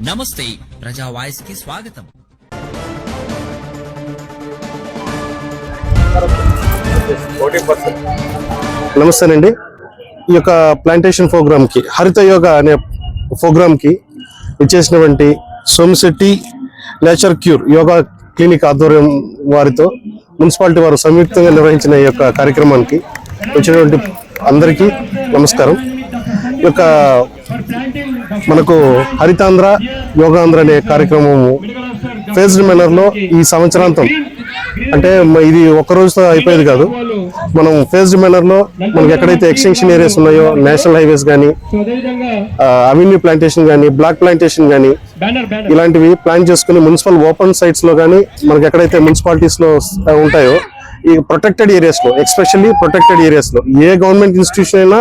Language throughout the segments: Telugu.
నమస్తే ప్రజా వాయిస్కి స్వాగతం. నమస్తేనండి. ఈ యొక్క ప్లాంటేషన్ ప్రోగ్రామ్కి హరిత యోగ అనే ప్రోగ్రామ్కి ఇచ్చేసినటువంటి Somasetti nature cure yoga clinic ఆధ్వర్యం వారితో మున్సిపాలిటీ వారు సంయుక్తంగా నిర్వహించిన ఈ యొక్క కార్యక్రమానికి వచ్చినటువంటి అందరికీ నమస్కారం. యొక్క మనకు హరితాంధ్ర యోగాంధ్ర అనే కార్యక్రమము ఫేజ్డ్ మేనర్లో ఈ సంవత్సరాంతం. అంటే ఇది ఒక్క రోజుతో అయిపోయేది కాదు. మనం ఫేజ్డ్ మేనర్లో మనకి ఎక్కడైతే ఎక్స్టెన్షన్ ఏరియాస్ ఉన్నాయో నేషనల్ హైవేస్ కానీ అవెన్యూ ప్లాంటేషన్ కానీ బ్లాక్ ప్లాంటేషన్ కానీ ఇలాంటివి ప్లాన్ చేసుకుని మున్సిపల్ ఓపెన్ సైట్స్లో కానీ మనకి ఎక్కడైతే మున్సిపాలిటీస్లో ఉంటాయో ఈ ప్రొటెక్టెడ్ ఏరియాస్లో ఎక్స్పెషల్లీ ఎస్పెషల్లీ ప్రొటెక్టెడ్ ఏరియాస్లో ఏ గవర్నమెంట్ ఇన్స్టిట్యూషన్ అయినా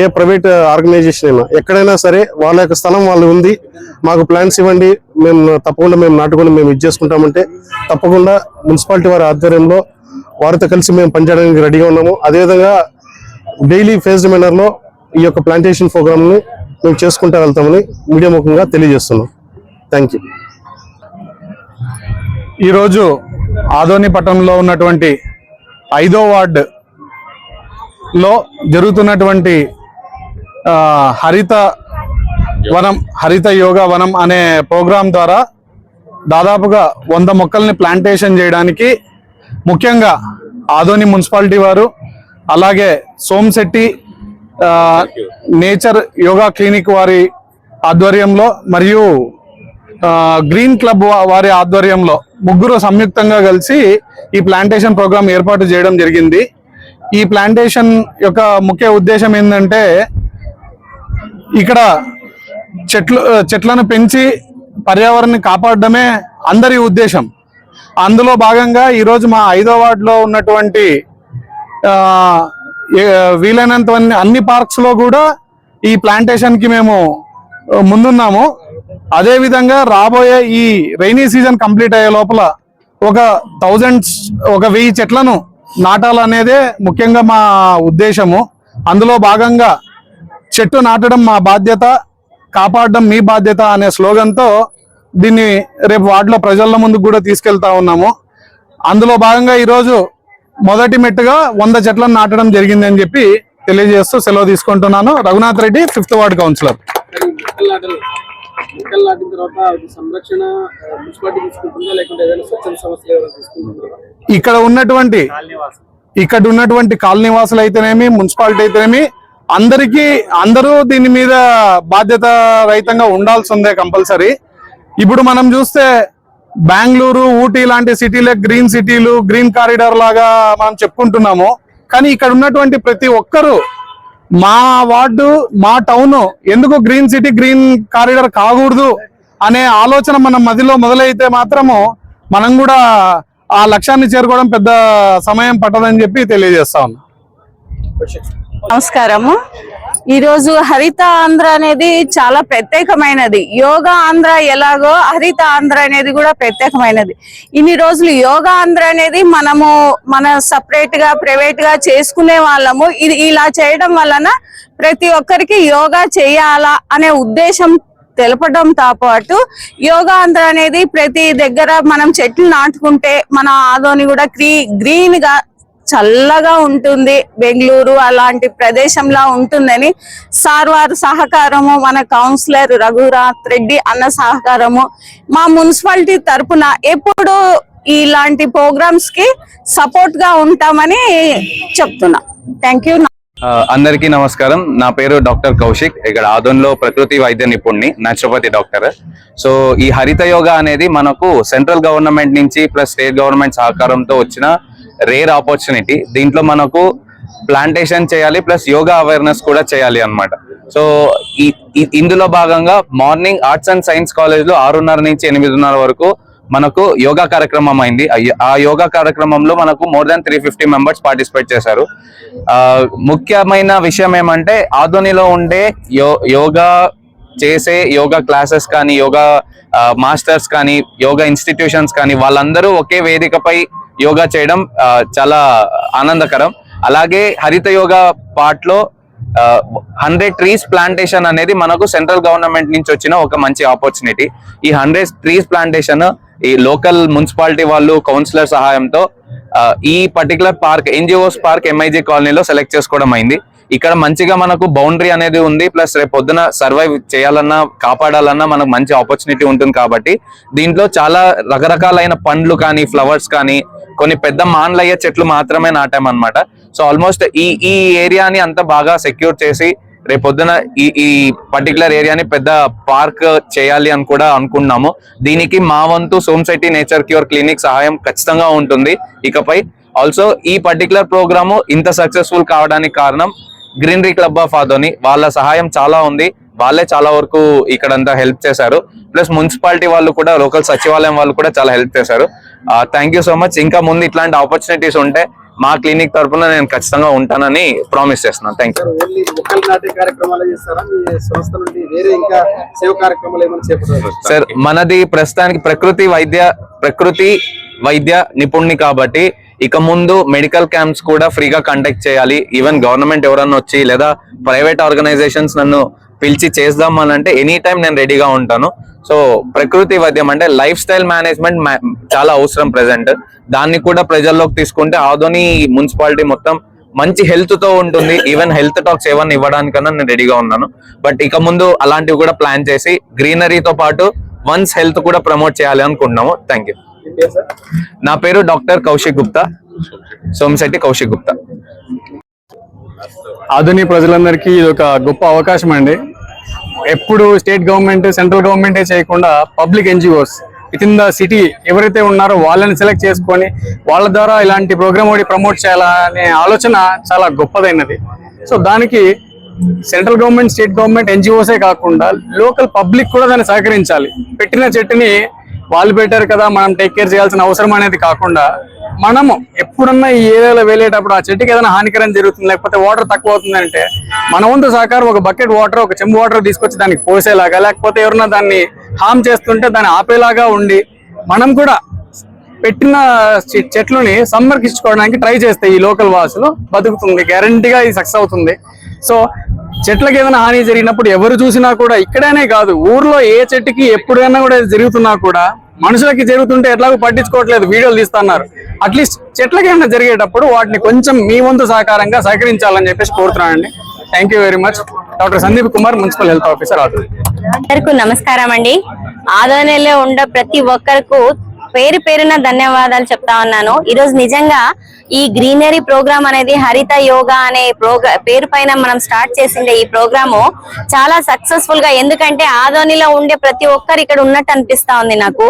ఏ ప్రైవేట్ ఆర్గనైజేషన్ అయినా ఎక్కడైనా సరే వాళ్ళ యొక్క స్థలం వాళ్ళు ఉంది మాకు ప్లాన్స్ ఇవ్వండి మేము తప్పకుండా మేము నాటుకొని మేము ఇది చేసుకుంటామంటే తప్పకుండా మున్సిపాలిటీ వారి ఆధ్వర్యంలో వారితో కలిసి మేము పనిచేయడానికి రెడీగా ఉన్నాము. అదేవిధంగా డైలీ ఫేజ్డ్ మేనర్లో ఈ యొక్క ప్లాంటేషన్ ప్రోగ్రామ్ని మేము చేసుకుంటూ వెళ్తామని మీడియా ముఖంగా తెలియజేస్తున్నాం. థ్యాంక్ యూ ఈరోజు ఆదోని పట్టణంలో ఉన్నటువంటి ఐదో వార్డ్ లో జరుగుతున్నటువంటి హరిత వనం హరిత యోగా వనం అనే ప్రోగ్రాం ద్వారా దాదాపుగా వంద మొక్కల్ని ప్లాంటేషన్ చేయడానికి ముఖ్యంగా ఆదోని మున్సిపాలిటీ వారు అలాగే సోమశెట్టి నేచర్ యోగా క్లినిక్ వారి ఆధ్వర్యంలో మరియు గ్రీన్ క్లబ్ వారి ఆధ్వర్యంలో ముగ్గురు సంయుక్తంగా కలిసి ఈ ప్లాంటేషన్ ప్రోగ్రామ్ ఏర్పాటు చేయడం జరిగింది. ఈ ప్లాంటేషన్ యొక్క ముఖ్య ఉద్దేశం ఏంటంటే ఇక్కడ చెట్లు చెట్లను పెంచి పర్యావరణాన్ని కాపాడడమే అందరి ఉద్దేశం. అందులో భాగంగా ఈరోజు మా ఐదో వార్డులో ఉన్నటువంటి వీలైనంత అన్ని పార్క్స్లో కూడా ఈ ప్లాంటేషన్కి మేము ముందున్నాము. అదే విధంగా రాబోయే ఈ రైనీ సీజన్ కంప్లీట్ అయ్యే లోపల ఒక థౌజండ్ ఒక వెయ్యి చెట్లను నాటాలనేదే ముఖ్యంగా మా ఉద్దేశము. అందులో భాగంగా చెట్టు నాటడం మా బాధ్యత కాపాడడం మీ బాధ్యత అనే స్లోగన్తో దీన్ని రేపు వార్డులో ప్రజల ముందుకు కూడా తీసుకెళ్తా ఉన్నాము. అందులో భాగంగా ఈరోజు మొదటి మెట్టుగా వంద చెట్లను నాటడం జరిగిందని చెప్పి తెలియజేస్తూ సెలవు తీసుకుంటున్నాను. Raghunath Reddy fifth ward councillor. మొక్కలు నాటిన తర్వాత సంరక్షణ మున్సిపాలిటీ తీసుకుంటుందా? లేకుంటే ఏదైనా స్వచ్ఛంద సంస్థలు తీసుకుంటుందా? ఇక్కడ ఉన్నటువంటి ఇక్కడ ఉన్నటువంటి కాలనీ వాసులు అయితేనేమి మున్సిపాలిటీ అయితేనేమి అందరికీ అందరూ దీని మీద బాధ్యత రహితంగా ఉండాల్సిందే కంపల్సరీ. ఇప్పుడు మనం చూస్తే బెంగళూరు ఊటీ లాంటి సిటీలే గ్రీన్ సిటీలు గ్రీన్ కారిడార్ లాగా మనం చెప్పుకుంటున్నాము. కానీ ఇక్కడ ఉన్నటువంటి ప్రతి ఒక్కరూ మా వార్డు మా టౌన్ ఎందుకు గ్రీన్ సిటీ గ్రీన్ కారిడార్ కాకూడదు అనే ఆలోచన మన మదిలో మొదలైతే మాత్రము మనం కూడా ఆ లక్ష్యాన్ని చేరుకోవడం పెద్ద సమయం పట్టదని చెప్పి తెలియజేస్తా ఉన్నా. నమస్కారము. ఈరోజు హరిత ఆంధ్ర అనేది చాలా ప్రత్యేకమైనది. యోగా ఆంధ్ర ఎలాగో హరిత ఆంధ్ర అనేది కూడా ప్రత్యేకమైనది. ఇన్ని రోజులు యోగా ఆంధ్ర అనేది మనము మన సపరేట్గా ప్రైవేట్గా చేసుకునే వాళ్ళము. ఇది ఇలా చేయడం వలన ప్రతి ఒక్కరికి యోగా చేయాలా అనే ఉద్దేశం తెలపడంతో పాటు యోగా ఆంధ్ర అనేది ప్రతి దగ్గర మనం చెట్లు నాటుకుంటే మన ఆదోని కూడా గ్రీ గ్రీన్గా చల్లగా ఉంటుంది. బెంగళూరు అలాంటి ప్రదేశంలా ఉంటుందని సార్ వారు సహకారము మన కౌన్సిలర్ రఘురాత్ రెడ్డి అన్న సహకారము మా మున్సిపాలిటీ తరపున ఎప్పుడు ఇలాంటి ప్రోగ్రామ్స్కి సపోర్ట్గా ఉంటామని చెప్తున్నా. Thank you. అందరికి అందరికీ నమస్కారం. నా పేరు డాక్టర్ కౌశిక్. ఇక్కడ ఆదోన్లో ప్రకృతి వైద్య నిపుణ్ణి నాచురోపతి డాక్టర్. సో ఈ హరిత యోగా అనేది మనకు సెంట్రల్ గవర్నమెంట్ నుంచి ప్లస్ స్టేట్ గవర్నమెంట్ సహకారంతో వచ్చిన రేర్ ఆపర్చునిటీ దీంట్లో మనకు ప్లాంటేషన్ చేయాలి ప్లస్ యోగా అవేర్నెస్ కూడా చేయాలి అన్నమాట. సో ఇందులో భాగంగా మార్నింగ్ ఆర్ట్స్ అండ్ సైన్స్ కాలేజ్లో ఆరున్నర నుంచి ఎనిమిదిన్నర వరకు మనకు యోగా కార్యక్రమం అయింది. ఆ- యోగా కార్యక్రమంలో మనకు more than three fifty members participate చేశారు. ముఖ్యమైన విషయం ఏమంటే ఆధునిలో ఉండే యో యోగా చేసే యోగా క్లాసెస్ కానీ యోగా మాస్టర్స్ కానీ యోగా ఇన్స్టిట్యూషన్స్ కానీ వాళ్ళందరూ ఒకే వేదికపై యోగా చేయడం చాలా ఆనందకరం. అలాగే హరిత యోగా పార్ట్లో హండ్రెడ్ ట్రీస్ ప్లాంటేషన్ అనేది మనకు సెంట్రల్ గవర్నమెంట్ నుంచి వచ్చిన ఒక మంచి ఆపర్చునిటీ. ఈ హండ్రెడ్ ట్రీస్ ప్లాంటేషన్ ఈ లోకల్ మున్సిపాలిటీ వాళ్ళు కౌన్సిలర్ సహాయంతో ఈ particular park NGOs park MIG కాలనీలో సెలెక్ట్ చేసుకోవడం అయింది. ఇక్కడ మంచిగా మనకు బౌండరీ అనేది ఉంది ప్లస్ రేపు పొద్దున సర్వైవ్ చేయాలన్నా కాపాడాలన్నా మనకు మంచి ఆపర్చునిటీ ఉంటుంది కాబట్టి దీంట్లో చాలా రకరకాలైన పండ్లు కానీ ఫ్లవర్స్ కానీ కొన్ని పెద్ద మాన్లయ్యే చెట్లు మాత్రమే నాటామన్నమాట. సో ఆల్మోస్ట్ ఈ ఈ ఏరియాని అంత బాగా సెక్యూర్ చేసి రేపు పొద్దున ఈ ఈ పర్టికులర్ ఏరియాని పెద్ద పార్క్ చేయాలి అని కూడా అనుకున్నాము దీనికి మా వంతు సోమశెట్టి నేచర్ క్యూర్ క్లినిక్ సహాయం ఖచ్చితంగా ఉంటుంది. ఇకపై ఆల్సో ఈ పర్టికులర్ ప్రోగ్రాము ఇంత సక్సెస్ఫుల్ కావడానికి కారణం గ్రీనరీ క్లబ్ ఆఫ్ ఆదోని వాళ్ళ సహాయం చాలా ఉంది. వాళ్ళే చాలా వరకు ఇక్కడంతా హెల్ప్ చేశారు. ప్లస్ మున్సిపాలిటీ వాళ్ళు కూడా లోకల్ సచివాలయం వాళ్ళు కూడా చాలా హెల్ప్ చేశారు. థ్యాంక్ యూ సో మచ్ ఇంకా ముందు ఇట్లాంటి ఆపర్చునిటీస్ ఉంటే మా క్లినిక్ తరపున నేను ఖచ్చితంగా ఉంటానని ప్రామిస్ చేస్తున్నాను. థ్యాంక్ యూ సార్ మనది ప్రస్తుతానికి ప్రకృతి వైద్య ప్రకృతి వైద్య నిపుణుని కాబట్టి ఇక ముందు మెడికల్ క్యాంప్స్ కూడా ఫ్రీగా కండక్ట్ చేయాలి. ఈవెన్ గవర్నమెంట్ ఎవరన్నా వచ్చి లేదా ప్రైవేట్ ఆర్గనైజేషన్స్ నన్ను పిలిచి చేద్దాం అని అంటే ఎనీ టైం నేను రెడీగా ఉంటాను. సో ప్రకృతి వైద్యం అంటే లైఫ్ స్టైల్ మేనేజ్మెంట్ చాలా అవసరం ప్రెసెంట్ దాన్ని కూడా ప్రజల్లోకి తీసుకుంటే ఆదోని మున్సిపాలిటీ మొత్తం మంచి హెల్త్తో ఉంటుంది. ఈవెన్ హెల్త్ టాక్స్ ఏమన్నా ఇవ్వడానికన్నా నేను రెడీగా ఉన్నాను. బట్ ఇక ముందు అలాంటివి కూడా ప్లాన్ చేసి గ్రీనరీతో పాటు వన్స్ హెల్త్ కూడా ప్రమోట్ చేయాలి అనుకుంటున్నాము. థ్యాంక్ యూ నా పేరు డాక్టర్ కౌశిక్ గుప్తా. సోమశెట్టి కౌశిక్ గుప్తా. ఆధునిక ప్రజలందరికీ ఇది ఒక గొప్ప అవకాశం అండి. ఎప్పుడు స్టేట్ గవర్నమెంట్ సెంట్రల్ గవర్నమెంటే చేయకుండా public NGOs with in the city ఎవరైతే ఉన్నారో వాళ్ళని సెలెక్ట్ చేసుకొని వాళ్ళ ద్వారా ఇలాంటి ప్రోగ్రామ్ ఒకటి ప్రమోట్ చేయాలనే ఆలోచన చాలా గొప్పదైనది. సో దానికి సెంట్రల్ గవర్నమెంట్ స్టేట్ గవర్నమెంట్ ఎన్జిఓసే కాకుండా లోకల్ పబ్లిక్ కూడా దాన్ని సహకరించాలి. పెట్టిన చెట్టుని వాళ్ళు పెట్టారు కదా మనం టేక్ కేర్ చేయాల్సిన అవసరం అనేది కాకుండా మనము ఎప్పుడన్నా ఈ ఏరియాలో వెళ్ళేటప్పుడు ఆ చెట్టుకి ఏదైనా హానికరం జరుగుతుంది లేకపోతే వాటర్ తక్కువ అవుతుందంటే మన వంతు సహకారం ఒక బకెట్ వాటర్ ఒక చెంబు వాటర్ తీసుకొచ్చి దానికి పోసేలాగా లేకపోతే ఎవరన్నా దాన్ని హామ్ చేస్తుంటే దాన్ని ఆపేలాగా ఉండి మనం కూడా పెట్టిన చెట్లని సంరక్షించుకోవడానికి ట్రై చేస్తే ఈ లోకల్ వాసులు బతుకుతుంది గ్యారంటీగా ఇది సక్సెస్ అవుతుంది. సో చెట్లకి ఏదైనా హాని జరిగినప్పుడు ఎవరు చూసినా కూడా ఇక్కడనే కాదు ఊర్లో ఏ చెట్టుకి ఎప్పుడైనా కూడా జరుగుతున్నా కూడా మనుషులకి జరుగుతుంటే ఎట్లాగో పట్టించుకోవట్లేదు వీడియోలు తీస్తున్నారు. అట్లీస్ట్ చెట్లకి ఏమైనా జరిగేటప్పుడు వాటిని కొంచెం మీ వంతు సహకారంగా సహకరించాలని చెప్పేసి కోరుతున్నానండి. Thank you very much doctor Sandeep Kumar municipal health officer ఆదు అందరికీ నమస్కారం అండి. ఆదోనిలో ఉండే ప్రతి ఒక్కరికి పేరు పేరున ధన్యవాదాలు చెప్తా ఉన్నాను. ఈరోజు నిజంగా ఈ గ్రీనరీ ప్రోగ్రామ్ అనేది హరిత యోగా అనే ప్రోగ్రా పేరు పైన మనం స్టార్ట్ చేసిండే ఈ ప్రోగ్రాము. చాలా సక్సెస్ఫుల్గా ఎందుకంటే ఆదోనిలో ఉండే ప్రతి ఒక్కరు ఇక్కడ ఉన్నట్టు అనిపిస్తా ఉంది నాకు.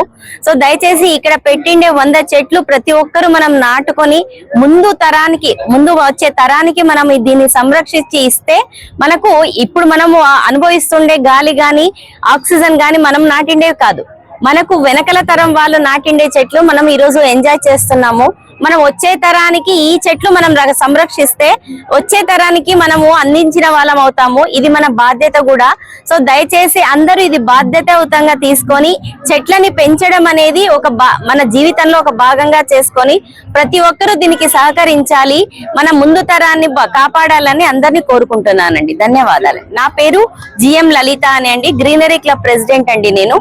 సో దయచేసి ఇక్కడ పెట్టిండే వంద చెట్లు ప్రతి ఒక్కరు మనం నాటుకొని ముందు తరానికి ముందు వచ్చే తరానికి మనం దీన్ని సంరక్షించి ఇస్తే మనకు ఇప్పుడు మనము అనుభవిస్తుండే గాలి గాని ఆక్సిజన్ గాని మనం నాటిండేవి కాదు. మనకు వెనకల తరం వాళ్ళు నాటిండే చెట్లు మనం ఈ రోజు ఎంజాయ్ చేస్తున్నాము. మనం వచ్చే తరానికి ఈ చెట్లు మనం సంరక్షిస్తే వచ్చే తరానికి మనము అందించిన వాళ్ళం అవుతాము. ఇది మన బాధ్యత కూడా. సో దయచేసి అందరూ ఇది బాధ్యతయుతంగా తీసుకొని చెట్లని పెంచడం అనేది ఒక మన జీవితంలో ఒక భాగంగా చేసుకొని ప్రతి ఒక్కరూ దీనికి సహకరించాలి. మన ముందు తరాన్ని కాపాడాలని అందరినీ కోరుకుంటున్నానండి. ధన్యవాదాలు. నా పేరు జిఎం లలిత అని అండి. గ్రీనరీ క్లబ్ ప్రెసిడెంట్ అండి నేను.